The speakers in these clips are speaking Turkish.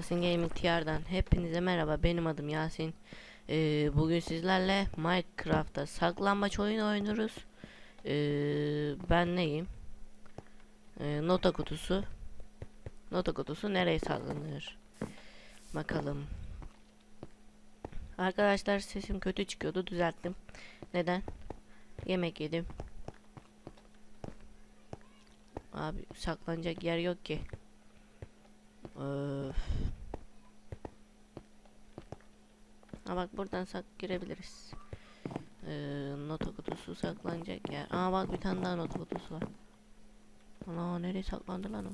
Yasin Gaming TR'dan hepinize merhaba. Benim adım Yasin. Ee, bugün sizlerle Minecraft'ta saklambaç oyunu oynuyoruz. Ee, ben neyim? Ee, nota kutusu. Nota kutusu nereye saklanır? Bakalım. Arkadaşlar sesim kötü çıkıyordu, düzelttim. Neden? Yemek yedim. Abi saklanacak yer yok ki. Öf. Ha bak buradan sak girebiliriz. Ee, nota kutusu saklanacak yer. Aa bak bir tane daha nota kutusu var. Ana nereye saklandı lan o?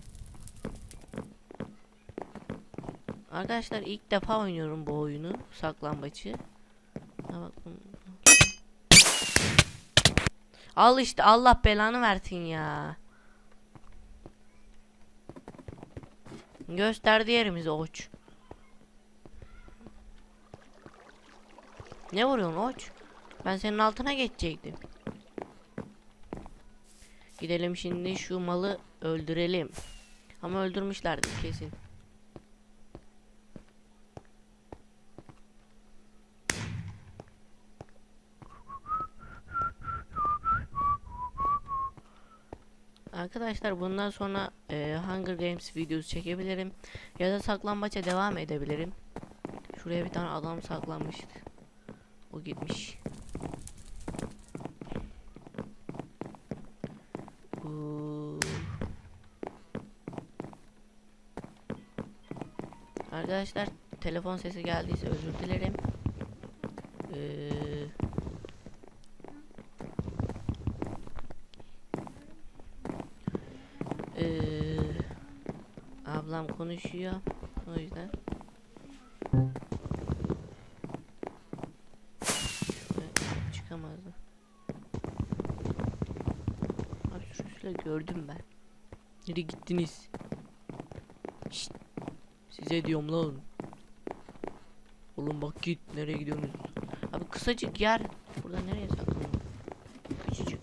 Arkadaşlar ilk defa oynuyorum bu oyunu saklambaçı. Ha bak. Al işte Allah belanı versin ya. Gösterdi yerimizi oç. Ne vuruyorsun oç? Ben senin altına geçecektim. Gidelim şimdi şu malı öldürelim. Ama öldürmüşlerdir kesin. Arkadaşlar bundan sonra e, Hunger Games videosu çekebilirim ya da saklambaça devam edebilirim. Şuraya bir tane adam saklanmıştı. O gitmiş. Arkadaşlar telefon sesi geldiyse özür dilerim. Ee, Ee, ablam konuşuyor. O yüzden. Şöyle çıkamazdı. Abi sürüsüyle gördüm ben. Nereye gittiniz? Şşt. Size diyorum lan. Oğlum bak git nereye gidiyorsunuz? Abi kısacık yer. Burada nereye saklanıyor? Küçücük.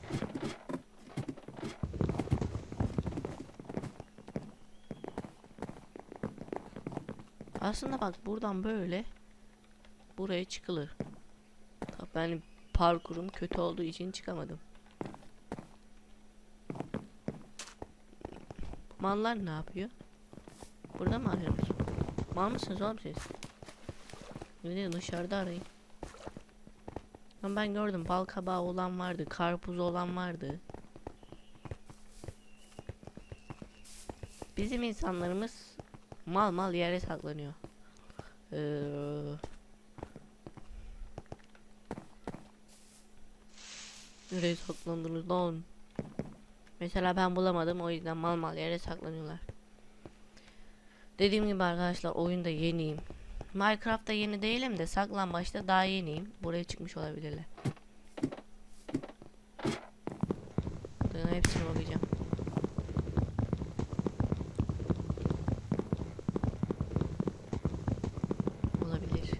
Aslında bak buradan böyle buraya çıkılır. Tabii benim parkurum kötü olduğu için çıkamadım. Mallar ne yapıyor? Burada mı arıyorsunuz? Mal mısınız oğlum siz? Ne dışarıda arayın. Ama ben gördüm bal kabağı olan vardı, karpuz olan vardı. Bizim insanlarımız mal mal yere saklanıyor. Ee, nereye saklandınız lan? Mesela ben bulamadım o yüzden mal mal yere saklanıyorlar. Dediğim gibi arkadaşlar oyunda yeniyim. Minecraft'ta yeni değilim de saklambaçta daha yeniyim. Buraya çıkmış olabilirler. Dayana hepsine bakacağım. Olabilir.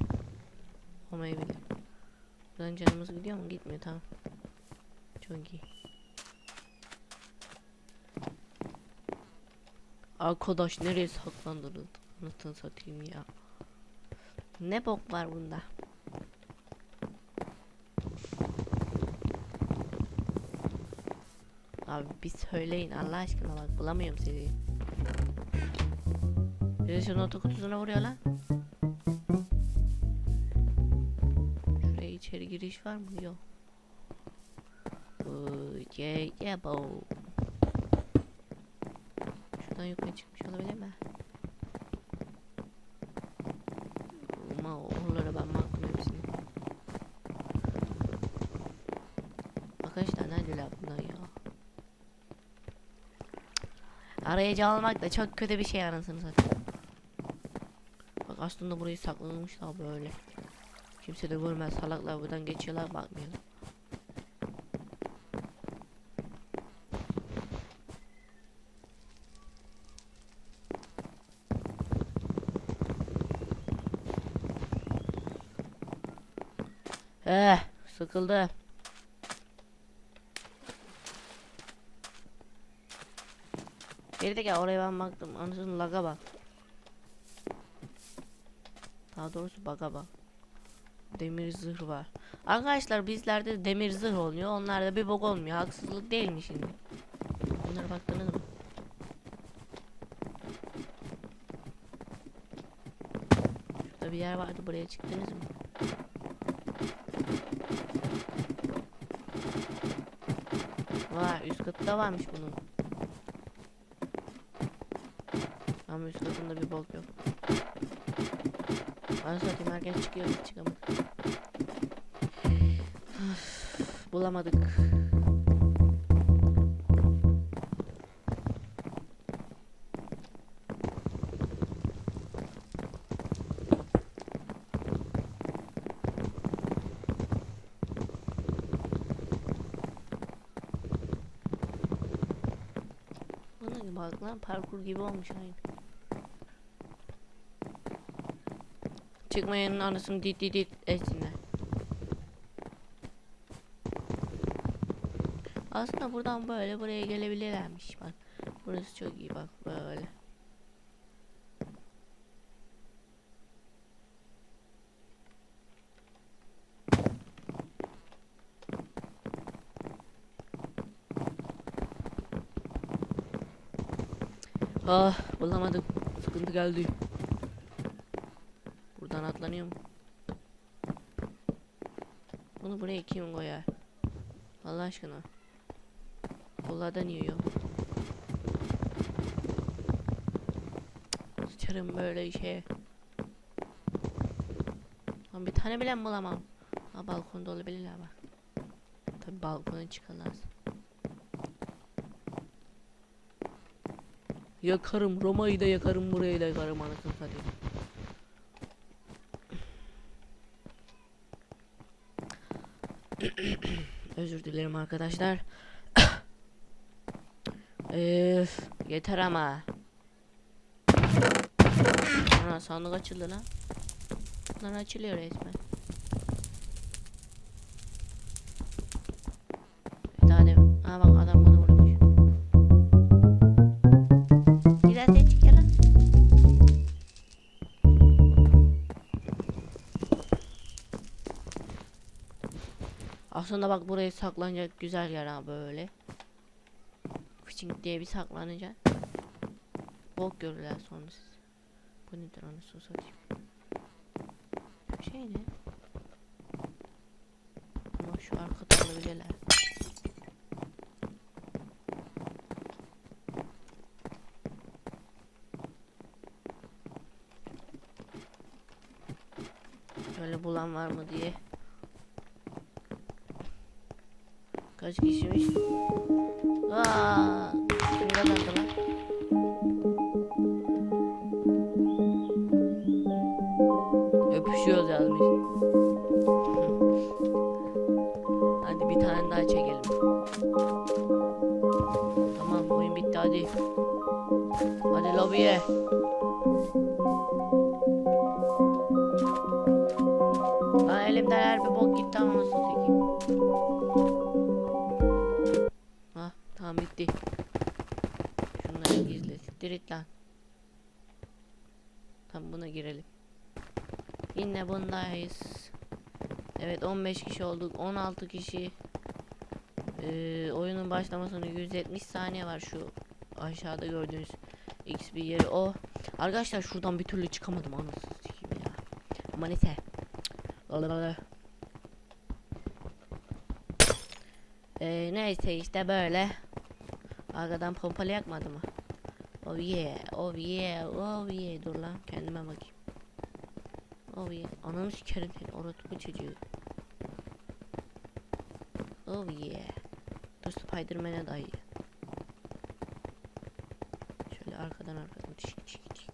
Olmayabilir. Buradan canımız gidiyor mu? Gitmiyor tamam. Çok iyi. Arkadaş nereye saklandınız? Anasını satayım ya. Ne bok var bunda? Abi bir söyleyin Allah aşkına bak bulamıyorum sizi. Bir de şu notu kutusuna vuruyor lan. Şuraya içeri giriş var mı? Yok. Oo, yeah, yeah. Şuradan yukarı çıkmış olabilir mi? Ama oralara ben baktım hepsini. Arkadaşlar neredeler bunlar ya? Arayıcı almak da çok kötü bir şey anasını satayım. Bak aslında burayı saklamışlar böyle. Kimse de görmez salaklar buradan geçiyorlar bakmıyorlar. Sıkıldı. Geri de gel oraya ben baktım. Anasının laga bak. Daha doğrusu baga bak. Demir zırh var. Arkadaşlar bizlerde demir zırh oluyor. Onlarda bir bok olmuyor. Haksızlık değil mi şimdi? Bunlara baktınız mı? Şurada bir yer vardı. Buraya çıktınız mı? Vay üst katta varmış bunun. Ama üst katında bir bok yok. Ben satayım herkes çıkıyor biz çıkamadık. Bulamadık. Bak lan parkur gibi olmuş aynı. Çıkmayanın anasını dit dit dit etsinler. Aslında buradan böyle buraya gelebilirlermiş bak. Burası çok iyi bak böyle. Ah bulamadım. Sıkıntı geldi. Buradan atlanıyor mu? Bunu buraya kim koyar? Allah aşkına. Kollardan yiyor. Sıçarım böyle şeye. Lan bir tane bile bulamam? Ha balkonda olabilirler bak. Tabi balkona çıkamaz. Yakarım Roma'yı da yakarım burayı da yakarım anasını satayım. Özür dilerim arkadaşlar. Öf, yeter ama. Ana sandık açıldı lan. Lan açılıyor resmen. Aslında bak buraya saklanacak güzel yer ha böyle. Fıçink diye bir saklanacak. Bok görürler sonra siz. Bu nedir anasını satayım. Bu şey ne? Ama şu arkada olabilirler. Şöyle bulan var mı diye. Kaç kişiymiş? Aa, kim kazandı lan? Öpüşüyoruz yazmış. hadi bir tane daha çekelim. Tamam oyun bitti hadi. Hadi lobiye. Lan elimden her bir bok bitti. Şunları gizle. Siktir et lan. Tamam buna girelim. Yine bundayız. Evet 15 kişi olduk. 16 kişi. Ee, oyunun başlamasına 170 saniye var şu aşağıda gördüğünüz X bir yeri o. Arkadaşlar şuradan bir türlü çıkamadım anasını sikeyim ya. Ama neyse. Ee, neyse işte böyle. Arkadan pompalı yakmadı mı? Oh yeah, oh yeah, oh yeah. Dur lan kendime bakayım. Oh yeah. Ananı sikerim seni orospu çocuğu. Oh yeah. Dur Spiderman'e dayı. Şöyle arkadan arkadan. Çık çık çık.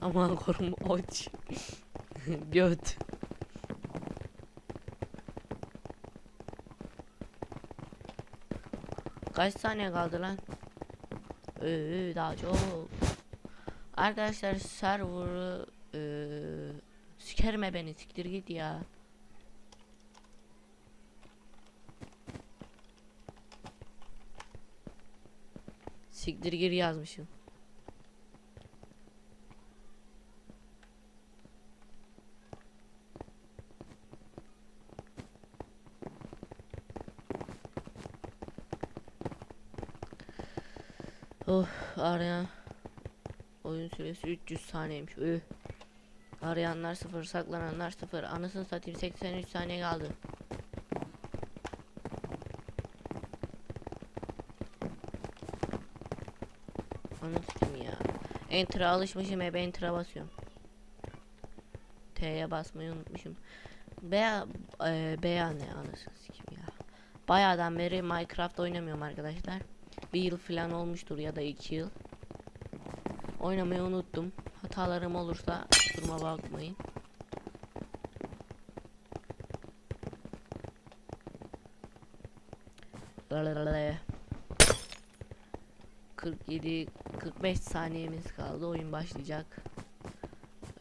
Aman korum oç. Göt. Kaç saniye kaldı lan? Ee, daha çok. Arkadaşlar server'ı ee, sikerme beni siktir git ya. Siktir gir yazmışım. Süresi 300 saniyeymiş. Üh. Arayanlar 0, saklananlar 0. Anasını satayım 83 saniye kaldı. Anasını ya. Enter'a alışmışım hep enter'a basıyorum. T'ye basmayı unutmuşum. Beya e, beya ne anasını sikeyim ya. Bayağıdan beri Minecraft oynamıyorum arkadaşlar. Bir yıl falan olmuştur ya da iki yıl. Oynamayı unuttum. Hatalarım olursa duruma bakmayın. Lalalala. 47 45 saniyemiz kaldı. Oyun başlayacak.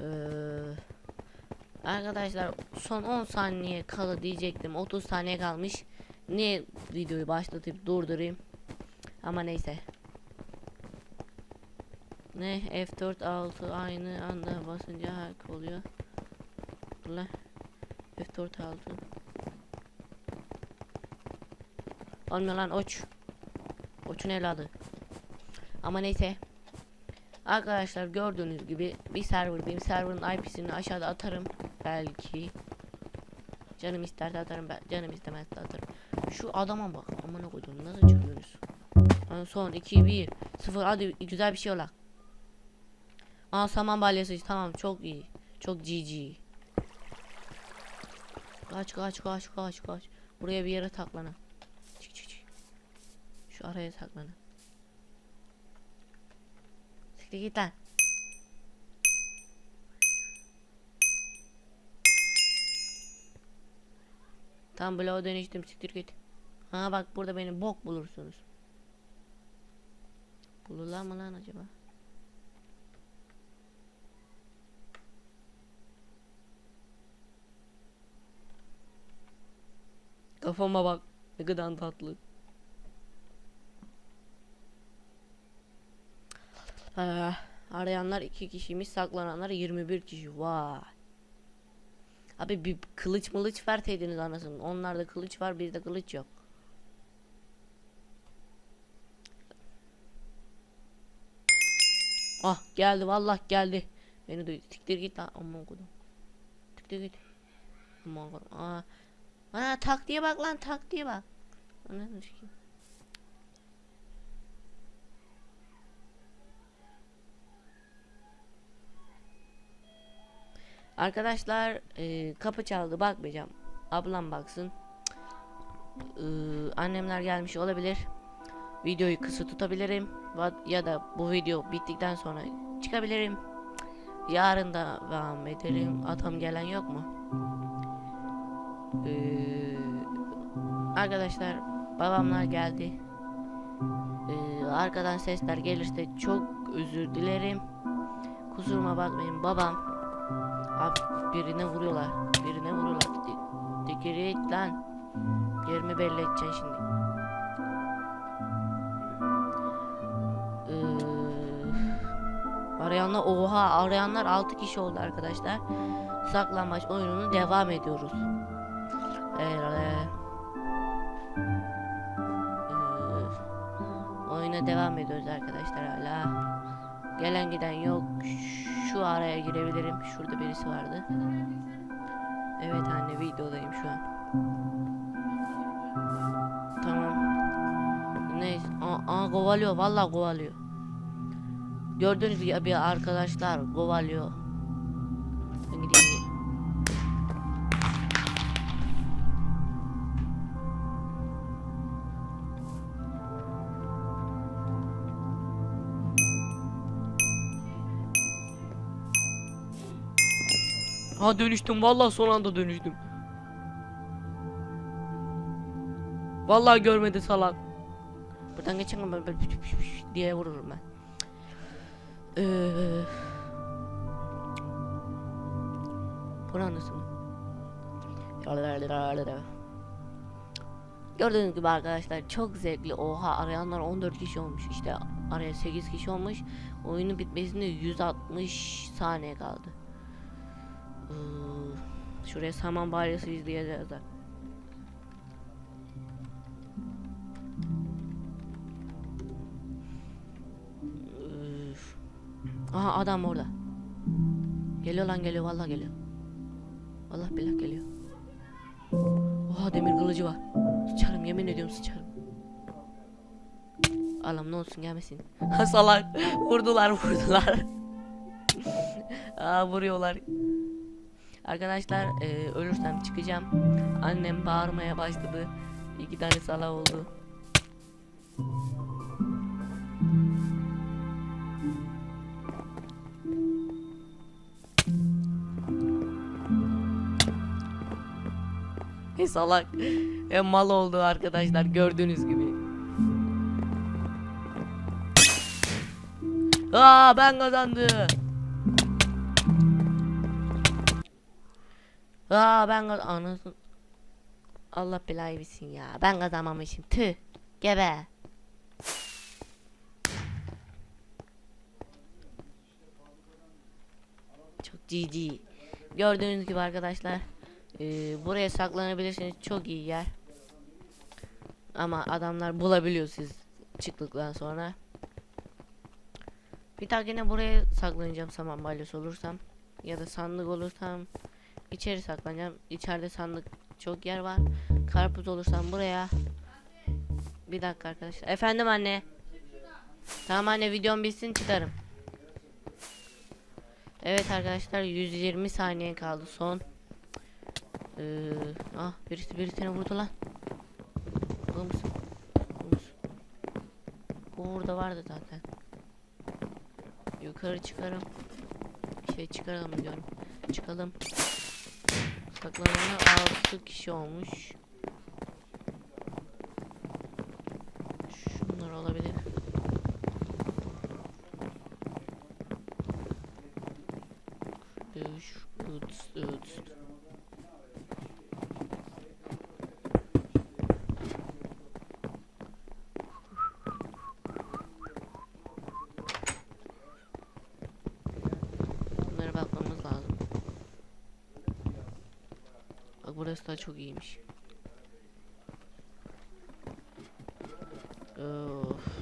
Ee, arkadaşlar son 10 saniye kalı diyecektim. 30 saniye kalmış. Niye videoyu başlatıp durdurayım? Ama neyse. Ne F4 6 aynı anda basınca hack oluyor. Dur lan. F4 6. Olmuyor lan oç. Oçun evladı. Ama neyse. Arkadaşlar gördüğünüz gibi bir server benim serverın IP'sini aşağıda atarım belki. Canım isterse atarım ben canım istemezse atarım. Şu adama bak amına koydum nasıl çıkıyoruz? Son 2 1 0 hadi güzel bir şey ola. Aa saman balyası tamam çok iyi. Çok GG. Kaç kaç kaç kaç kaç. Buraya bir yere saklanın. Çık çık çık. Şu araya saklanın. Siktir git lan. Tam bloğa dönüştüm siktir git. Ha bak burada beni bok bulursunuz. Bulurlar mı lan acaba? Kafama bak. Ne kadar tatlı. Ah, arayanlar iki kişiymiş, saklananlar 21 kişi. Vay. Abi bir kılıç mılıç verseydiniz anasını. Onlarda kılıç var, bizde kılıç yok. Ah geldi vallahi geldi. Beni duydu. Siktir git lan. Aman kodum. Siktir git. Aman kodum. Aa. Ana taktiğe bak lan taktiğe bak. Ananı sikeyim. Arkadaşlar e, kapı çaldı bakmayacağım. Ablam baksın. E, annemler gelmiş olabilir. Videoyu kısa tutabilirim. Ya da bu video bittikten sonra çıkabilirim. Yarın da devam ederim. Atam gelen yok mu? Ee, arkadaşlar babamlar geldi. Ee, arkadan sesler gelirse çok özür dilerim. Kusuruma bakmayın babam. Abi birine vuruyorlar. Birine vuruyorlar. Et lan. Yerimi belli edeceksin şimdi. Ee, arayanlar oha arayanlar 6 kişi oldu arkadaşlar. Saklambaç oyununu devam ediyoruz. Eee, Ee, oyuna devam ediyoruz arkadaşlar hala. Gelen giden yok. Şu araya girebilirim. Şurada birisi vardı. Evet anne videodayım şu an. Tamam. Neyse. Aa, aa kovalıyor. Vallahi kovalıyor. Gördüğünüz gibi arkadaşlar kovalıyor. Ha dönüştüm vallahi son anda dönüştüm. Vallahi görmedi salak. Buradan geçen ben böyle diye vururum ben. Ee, Buranın nasıl? Gördüğünüz gibi arkadaşlar çok zevkli. Oha arayanlar 14 kişi olmuş. İşte araya 8 kişi olmuş. Oyunun bitmesine 160 saniye kaldı. Şuraya saman balyası izleyeceğiz de. Aha adam orada. Geliyor lan geliyor vallahi geliyor. Vallahi billah geliyor. Oha demir kılıcı var. Sıçarım yemin ediyorum sıçarım. Alam ne olsun gelmesin. Ha salak. Vurdular vurdular. Aa vuruyorlar. Arkadaşlar e, ölürsem çıkacağım. Annem bağırmaya başladı. İki tane salak oldu. E salak. E mal oldu arkadaşlar gördüğünüz gibi. Aa ben kazandım. Aa ben kaz anasın. Allah belayı bilsin ya. Ben kazanmamışım. Tüh. Gebe. Çok GG. Gördüğünüz gibi arkadaşlar. Ee, buraya saklanabilirsiniz. Çok iyi yer. Ama adamlar bulabiliyor siz çıktıktan sonra. Bir dahakine buraya saklanacağım saman balyası olursam. Ya da sandık olursam. İçeri saklanacağım. İçeride sandık çok yer var. Karpuz olursam buraya. Bir dakika arkadaşlar. Efendim anne. Tamam anne videom bitsin çıkarım. Evet arkadaşlar 120 saniye kaldı son. Ee, ah birisi birisine vurdu lan. Bu musun? Bu musun? Bu burada vardı zaten. Yukarı çıkarım. Şey çıkaralım diyorum. Çıkalım. Saklanana 6 kişi olmuş. Şunlar olabilir. Üç, üç, üç. Bunlara bakmamız lazım. Bak burası da çok iyiymiş. Of.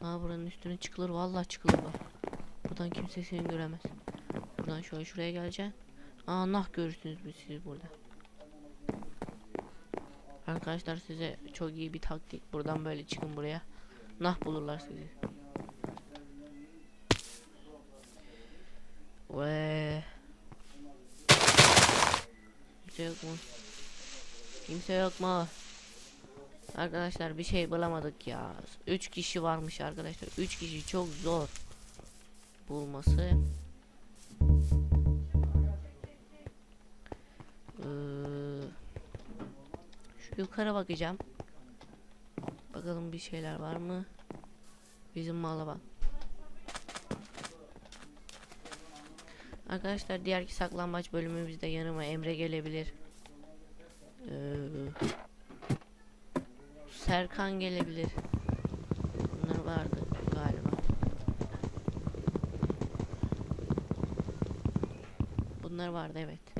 Aa buranın üstüne çıkılır vallahi çıkılır bak. Buradan kimse seni göremez. Buradan şöyle şuraya geleceksin. Aa nah görürsünüz biz siz burada. Arkadaşlar size çok iyi bir taktik. Buradan böyle çıkın buraya. Nah bulurlar sizi. Ve Kimse yok mu? Kimse yok mu? Arkadaşlar bir şey bulamadık ya. 3 kişi varmış arkadaşlar. 3 kişi çok zor bulması. Ee, şu yukarı bakacağım. Bakalım bir şeyler var mı? Bizim mala bak. Arkadaşlar diğerki saklambaç bölümümüzde yanıma Emre gelebilir. Ee, Serkan gelebilir. Bunlar vardı galiba. Bunlar vardı evet.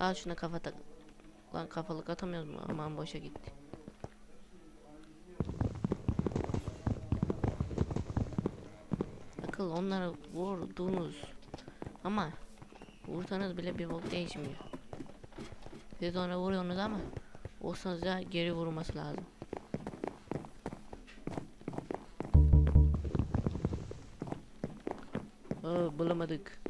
Al şuna kafa tak. Lan kafalık atamıyoruz mu? Aman boşa gitti. Akıl onlara vurdunuz. Ama vursanız bile bir bok değişmiyor. Siz ona vuruyorsunuz ama olsanız da geri vurması lazım. Aa, bulamadık.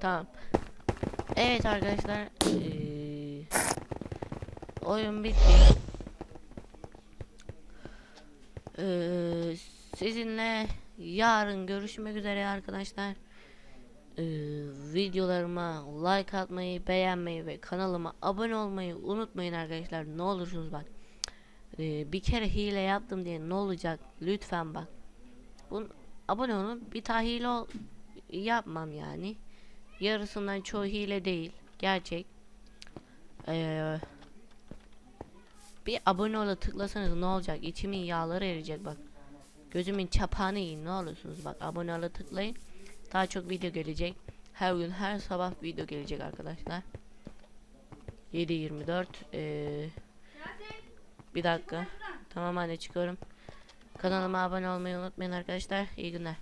Tamam. Evet arkadaşlar. eee, oyun bitti. Eee, sizinle yarın görüşmek üzere arkadaşlar. Ee, videolarıma like atmayı, beğenmeyi ve kanalıma abone olmayı unutmayın arkadaşlar. Ne olursunuz bak. Ee, bir kere hile yaptım diye ne olacak? Lütfen bak. Bun, abone olun. Bir daha hile ol- yapmam yani. Yarısından çoğu hile değil. Gerçek. Ee, bir abone ola tıklasanız ne olacak? İçimin yağları eriyecek bak. Gözümün çapağını yiyin ne olursunuz bak. Abone ola tıklayın. Daha çok video gelecek. Her gün her sabah video gelecek arkadaşlar. 7.24 ee, Bir dakika. Tamam anne çıkıyorum. Kanalıma abone olmayı unutmayın arkadaşlar. İyi günler.